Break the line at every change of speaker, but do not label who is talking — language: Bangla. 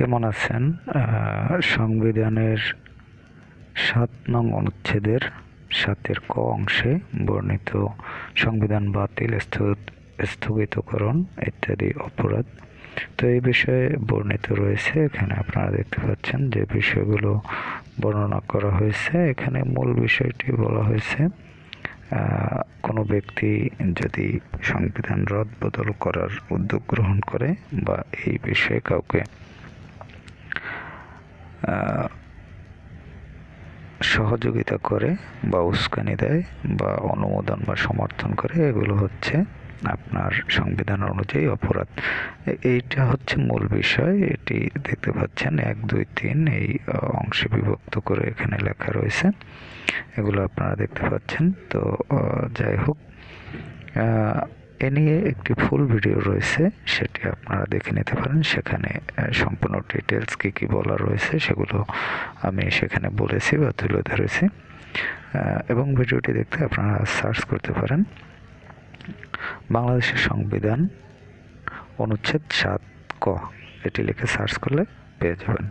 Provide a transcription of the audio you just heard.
কেমন আছেন? সংবিধানের সাত নং অনুচ্ছেদের সাতের ক অংশে বর্ণিত সংবিধান বাতিল স্থগ- স্থগিতকরণ ইত্যাদি অপরাধ। তো এই বিষয়ে বর্ণিত রয়েছে, এখানে আপনারা দেখতে পাচ্ছেন যে বিষয়গুলো বর্ণনা করা হয়েছে। এখানে মূল বিষয়টি বলা হয়েছে কোনো ব্যক্তি যদি সংবিধান রদ বদল করার উদ্যোগ গ্রহণ করে বা এই বিষয়ে কাউকে সহযোগিতা করে বা উস্কানি দেয় বা অনুমোদন বা সমর্থন করে, এগুলো হচ্ছে আপনার সংবিধান অনুযায়ী অপরাধ। এইটা হচ্ছে মূল বিষয়, এটি দেখতে পাচ্ছেন, এক, দুই, তিন, এই অংশে বিভক্ত করে এখানে লেখা রয়েছে। এগুলো আপনারা দেখতে পাচ্ছেন। তো যাই হোক এ নিয়ে একটি ফুল ভিডিও রয়েছে, সেটি আপনারা দেখে নিতে পারেন। সেখানে সম্পূর্ণ ডিটেলস কী কী বলা রয়েছে সেগুলো আমি সেখানে বলেছি বা তুলে ধরেছি। এবং ভিডিওটি দেখতে আপনারা সার্চ করতে পারেন। বাংলাদেশের সংবিধান অনুচ্ছেদ সাত ক, এটি লিখে সার্চ করলে পেয়ে যাবেন।